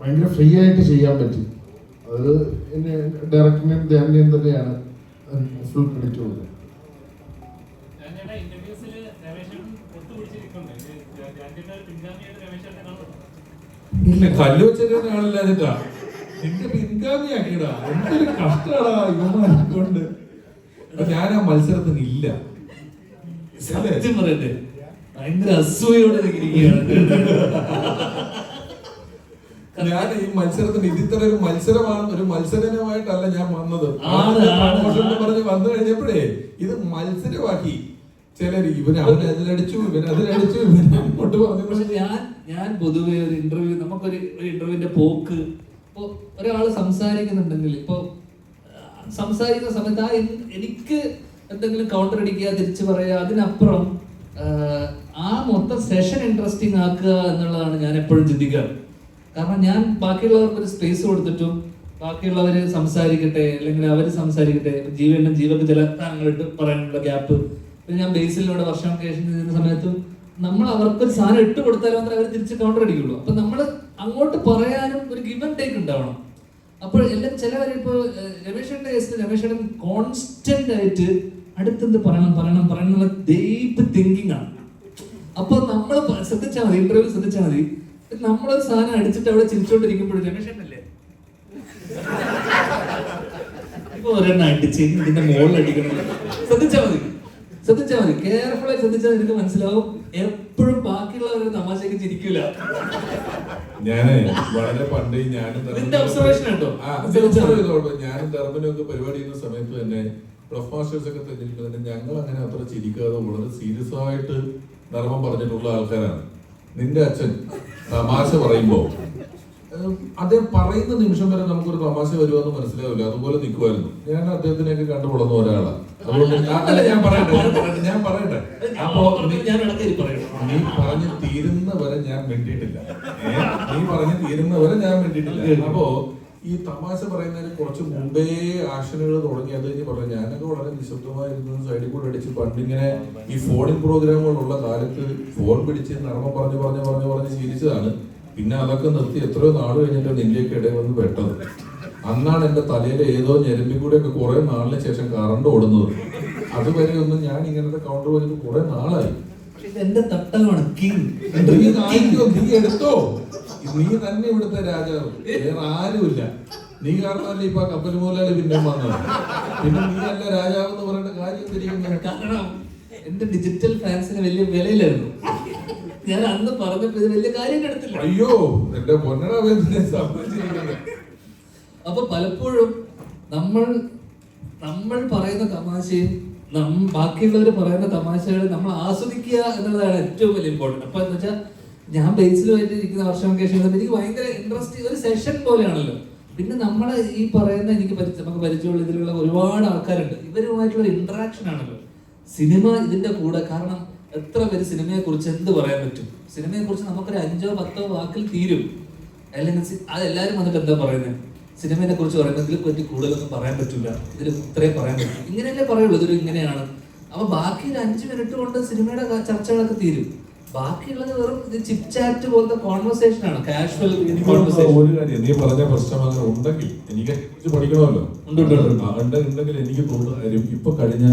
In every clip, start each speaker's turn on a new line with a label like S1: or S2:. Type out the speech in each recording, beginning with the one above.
S1: ഭയങ്കര ഫ്രീ ആയിട്ട് ചെയ്യാൻ പറ്റി. അത് എന്നെ ഡയറക്ടറിനെയും ധ്യാനിനെയും തന്നെയാണ് ഫുൾ ക്രെഡിറ്റ്
S2: കൊടുത്തത്
S3: ഇല്ല കല്ല് കാണില്ല ചേട്ടാ നിന്റെ പിൻഗാമിയാക്കിയടാ. എന്തൊരു കഷ്ടടാ ഇവന്മാരെ കൊണ്ട് ഞാൻ ആ മത്സരത്തിന് ഇല്ല
S4: സത്യം പറയട്ടെ ഭയങ്കര അസൂയോടെ ഇരിക്കുകയാണ്.
S3: ഞാൻ ഈ മത്സരത്തിന് ഇത് ഇത്ര ഒരു മത്സരമാണ് ഒരു മത്സരമായിട്ടല്ല ഞാൻ വന്നത്. പറഞ്ഞ് വന്നു കഴിഞ്ഞപ്പോഴേ ഇത് മത്സരമാക്കി. ചിലര് ഇവന് അവൻ അതിലടിച്ചു ഇവൻ അതിലടിച്ചു ഇവൻ അങ്ങോട്ട്
S4: പക്ഷെ
S3: പറഞ്ഞു
S4: ഞാൻ ഞാൻ പൊതുവെ ഒരു ഇന്റർവ്യൂ നമുക്കൊരു ഒരു ഇന്റർവ്യൂവിന്റെ പോക്ക്. ഇപ്പൊ ഒരാൾ സംസാരിക്കുന്നുണ്ടെങ്കിൽ ഇപ്പൊ സംസാരിക്കുന്ന സമയത്ത് ആ എനിക്ക് എന്തെങ്കിലും കൗണ്ടർ അടിക്കുക തിരിച്ചു പറയുക അതിനപ്പുറം ആ, ആ മൊത്തം സെഷൻ ഇൻട്രസ്റ്റിംഗ് ആക്കുക എന്നുള്ളതാണ് ഞാൻ എപ്പോഴും ചിന്തിക്കാറ്. കാരണം ഞാൻ ബാക്കിയുള്ളവർക്ക് ഒരു സ്പേസ് കൊടുത്തിട്ടും ബാക്കിയുള്ളവർ സംസാരിക്കട്ടെ അല്ലെങ്കിൽ അവർ സംസാരിക്കട്ടെ ജീവനും ജീവക്ക് ചില താങ്കളിട്ട് പറയാനുള്ള ഗ്യാപ്പ് പിന്നെ ഞാൻ ബേസിലൂടെ വർഷം ശേഷം ചെയ്യുന്ന സമയത്ത് നമ്മൾ അവർക്ക് ഒരു സാധനം ഇട്ട് കൊടുത്താലും മാത്രമേ അവർ തിരിച്ച് കൗണ്ടർ അടിക്കുള്ളൂ. അപ്പൊ നമ്മൾ അങ്ങോട്ട് പറയാനും ഒരു ഗിവൻ ടേക്ക് ഉണ്ടാവണം. അപ്പോൾ എല്ലാം ചിലവർ ഇപ്പോൾ രമേശന്റെ കേസിൽ രമേശൻ കോൺസ്റ്റന്റ് ആയിട്ട് അടുത്തെന്ത് പറയണം പറയണം പറയണം എന്നുള്ള ഡീപ്പ് തിങ്കിങ് ആണ്. അപ്പൊ നമ്മൾ ശ്രദ്ധിച്ചാൽ മതി ഇന്റർവ്യൂ ശ്രദ്ധിച്ചാൽ മതി. നമ്മളൊരു സാധനം അടിച്ചിട്ട് അവിടെ ചിരിച്ചോണ്ടിരിക്കുമ്പോഴും രമേശനല്ലേ ഇപ്പൊ ഒരെണ്ണം അടിച്ച് ഇതിന്റെ മുകളിൽ അടിക്കണം ശ്രദ്ധിച്ചാൽ മതി. ശ്രദ്ധിച്ചാൽ മതി. കെയർഫുള്ളായി ശ്രദ്ധിച്ചാൽ നിനക്ക് മനസ്സിലാവും. എപ്പോഴും ബാക്കിയുള്ളവരുടെ തമാശക്ക് ചിരിക്കൂല.
S3: ഞാൻ വളരെ പണ്ട് ഞാനും
S4: നിന്റെ ഒബ്സർവേഷൻ ഉണ്ടോ?
S3: ഞാനും ധർമ്മനും ഒക്കെ പരിപാടി ചെയ്യുന്ന സമയത്ത് തന്നെ പ്രൊഫ് മാസ്റ്റേഴ്സ് ഒക്കെ തെരഞ്ഞെടുക്കുന്നത് ഞങ്ങൾ അങ്ങനെ അത്ര ചിരിക്കാതെ വളരെ സീരിയസ് ആയിട്ട് ധർമ്മം പറഞ്ഞിട്ടുള്ള ആൾക്കാരാണ്. നിന്റെ അച്ഛൻ തമാശ പറയുമ്പോൾ അദ്ദേഹം പറയുന്ന നിമിഷം വരെ നമുക്കൊരു തമാശ വരുമെന്ന് മനസ്സിലാവില്ല. അതുപോലെ നിൽക്കുമായിരുന്നു ഞാൻ അദ്ദേഹത്തിനെയൊക്കെ കണ്ടു വളർന്ന ഒരാളാണ് അതുകൊണ്ട് ഞാൻ- അല്ല ഞാൻ പറയട്ടെ. ഞാൻ പറയട്ടെ. അപ്പോ നീ- പറഞ്ഞ് തീരുന്ന വരെ ഞാൻ മിണ്ടിയിട്ടില്ല. ഏ? നീ പറഞ്ഞ് തീരുന്നവരെ ഞാൻ മിണ്ടിയിട്ടില്ല. അപ്പോ ഈ തമാശ പറയുന്നതിന് കുറച്ച് മുമ്പേ ആക്ഷനുകൾ തുടങ്ങി അത് കഴിഞ്ഞ് പറഞ്ഞു ഞാനൊക്കെ വളരെ നിശബ്ദമായിരുന്നു സൈഡിൽ കൂടെ അടിച്ച് പണ്ടിങ്ങനെ ഈ ഫോണിൻ പ്രോഗ്രാമുകളുള്ള കാലത്ത് ഫോൺ പിടിച്ച് നർമ്മം പറഞ്ഞു പറഞ്ഞു പറഞ്ഞു പറഞ്ഞ് ശീലിച്ചതാണ്. പിന്നെ അതൊക്കെ നിർത്തി എത്രയോ നാട് കഴിഞ്ഞിട്ട് നിന്റെയൊക്കെ ഇടയിൽ വന്ന് പെട്ടത്. അന്നാണ് എന്റെ തലയിലെ ഏതോ ഞെരമ്പി കൂടെ ഒക്കെ കുറെ നാളിന് ശേഷം കറണ്ട് ഓടുന്നത്. അതുവരെ ഒന്നും ഞാൻ ഇങ്ങനത്തെ കൗണ്ടർ വന്നിട്ട് കുറെ നാളായി.
S4: എന്റെ തട്ടമാണ് കിങ്
S3: നീ കാണിക്കോ നീ എടുത്തോ? നീ തന്നെ ഇവിടുത്തെ രാജാവ്. വേറെ ആരുമില്ല. നീ കാരണമല്ല ഇപ്പൊ കപ്പൽ മൂലാൽ പിന്നെ വന്നത്? പിന്നെ നീ അല്ല രാജാവ് എന്ന് പറയേണ്ട കാര്യം തിരിയുന്നു
S4: കാരണം എന്റെ ഡിജിറ്റൽ ഫാൻസിന് വലിയ വിലയിലായിരുന്നു ഞാൻ അന്ന് പറഞ്ഞപ്പോ ഇത് വലിയ കാര്യം കിടത്തില്ല
S3: അയ്യോ എന്റെ സംബന്ധിച്ചിരിക്കുന്നത്
S4: അപ്പൊ പലപ്പോഴും നമ്മൾ നമ്മൾ പറയുന്ന തമാശയും നം ബാക്കിയുള്ളവർ പറയുന്ന തമാശകൾ നമ്മൾ ആസ്വദിക്കുക എന്നുള്ളതാണ് ഏറ്റവും വലിയ ഇമ്പോർട്ടന്റ് അപ്പൊ എന്താ വെച്ചാൽ ഞാൻ ബേസിലുമായിട്ട് ഇരിക്കുന്ന വർഷം ശേഷം എനിക്ക് ഭയങ്കര ഇൻട്രസ്റ്റ് ഒരു സെഷൻ പോലെയാണല്ലോ. പിന്നെ നമ്മൾ ഈ പറയുന്ന എനിക്ക് പരിചയം നമുക്ക് പരിചയമുള്ള ഇതിലുള്ള ഒരുപാട് ആൾക്കാരുണ്ട്. ഇവരുമായിട്ടുള്ള ഇന്ററാക്ഷൻ ആണല്ലോ. സിനിമ ഇതിന്റെ കൂടെ. കാരണം എത്ര പേര് സിനിമയെ കുറിച്ച് എന്ത് പറയാൻ പറ്റും? സിനിമയെ കുറിച്ച് നമുക്കൊരു അഞ്ചോ പത്തോ വാക്കിൽ തീരും. അല്ലെങ്കിൽ അതെല്ലാവരും വന്നിട്ട് എന്താ പറയുന്നത് സിനിമയെ കുറിച്ച് പറയുമ്പോൾ ഇതിൽ പറ്റി കൂടുതലൊന്നും പറയാൻ പറ്റില്ല ഇതിൽ ഇത്രയും പറയാൻ പറ്റും ഇങ്ങനെയല്ലേ പറയുള്ളൂ. ഇതൊരു ഇങ്ങനെയാണ്. അപ്പൊ ബാക്കി ഒരു അഞ്ച് മിനിറ്റ് കൊണ്ട് സിനിമയുടെ ചർച്ചകളൊക്കെ തീരും. ബാക്കിയുള്ളത് വെറും ഇത് ചിപ് ചാറ്റ് പോലത്തെ കോൺവെർസേഷൻ ആണ് കാഷ്വൽ
S3: ഒരു കാര്യം നീ പറഞ്ഞ പ്രശ്നം അങ്ങനെ ഉണ്ടെങ്കിൽ എനിക്ക് പഠിക്കണമല്ലോ. ഉണ്ടെങ്കിൽ എനിക്ക് തോന്നുന്ന കാര്യം ഇപ്പൊ കഴിഞ്ഞ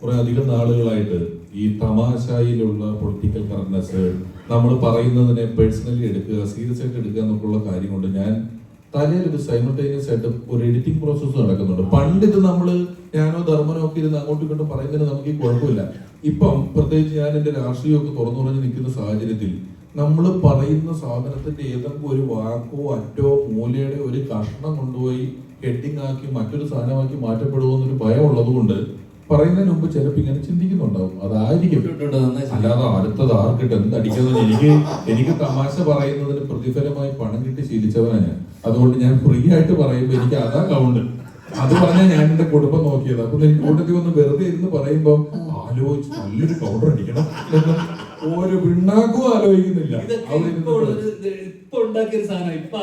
S3: കുറെ അധികം നാളുകളായിട്ട് ഈ തമാശയിലുള്ള പൊളിറ്റിക്കൽ കറക്റ്റ്നെസ് നമ്മൾ പറയുന്നതിനെ പേഴ്സണലി എടുക്കുക സീരിയസ് ആയിട്ട് എടുക്കുക എന്നൊക്കെയുള്ള കാര്യം കൊണ്ട് ഞാൻ തലയിൽ ഒരു സൈമൾട്ടേനിയസ് ആയിട്ട് ഒരു എഡിറ്റിംഗ് പ്രോസസ്സ് നടക്കുന്നുണ്ട്. പണ്ട് ഇത് നമ്മൾ ഞാനോ ധർമ്മനോ ഒക്കെ ഇരുന്ന് അങ്ങോട്ടും ഇങ്ങോട്ടും പറയുന്നതിന് നമുക്ക് ഈ കുഴപ്പമില്ല. ഇപ്പം പ്രത്യേകിച്ച് ഞാൻ എന്റെ രാഷ്ട്രീയമൊക്കെ തുറന്നു പറഞ്ഞ് നിൽക്കുന്ന സാഹചര്യത്തിൽ നമ്മൾ പറയുന്ന സാധനത്തിന്റെ ഏതെങ്കിലും ഒരു വാക്കോ അറ്റോ മൂലയുടെ ഒരു കഷ്ണം കൊണ്ടുപോയി ഹെഡിങ് ആക്കി മറ്റൊരു സാധനമാക്കി മാറ്റപ്പെടുമോ എന്നൊരു ഭയം ഉള്ളതുകൊണ്ട് പറയുന്നതിന് മുമ്പ് ചിലപ്പോൾ ഇങ്ങനെ ചിന്തിക്കുന്നുണ്ടാവും. അതായിരിക്കും. അല്ലാതെ അടുത്തത് ആർക്കിട്ട് എന്ത് അടിക്കുന്നത് എനിക്ക് എനിക്ക് തമാശ പറയുന്നതിന് പ്രതിഫലമായി പണം കിട്ടി ശീലിച്ചവനാ ഞാൻ. അതുകൊണ്ട് ഞാൻ ഫ്രീ ആയിട്ട് പറയുമ്പോൾ എനിക്ക് അതാ കൗണ്ട് അത് പറഞ്ഞാൽ ഞാൻ എന്റെ കുടുംബം നോക്കിയത്. അപ്പൊ എനിക്ക് കൂട്ടത്തിൽ വന്ന് വെറുതെ ഇരുന്ന് പറയുമ്പോൾ ആലോചിച്ച് നല്ലൊരു കൗണ്ടർ അടിക്കണം. ഒരു പിണ്ണാക്കും ആലോചിക്കുന്നില്ല.
S4: ഇതൊക്കെ ഇപ്പോൾ ഇപ്പൊ ഉണ്ടാക്കിയ ഒരു സാധനം ഇപ്പൊ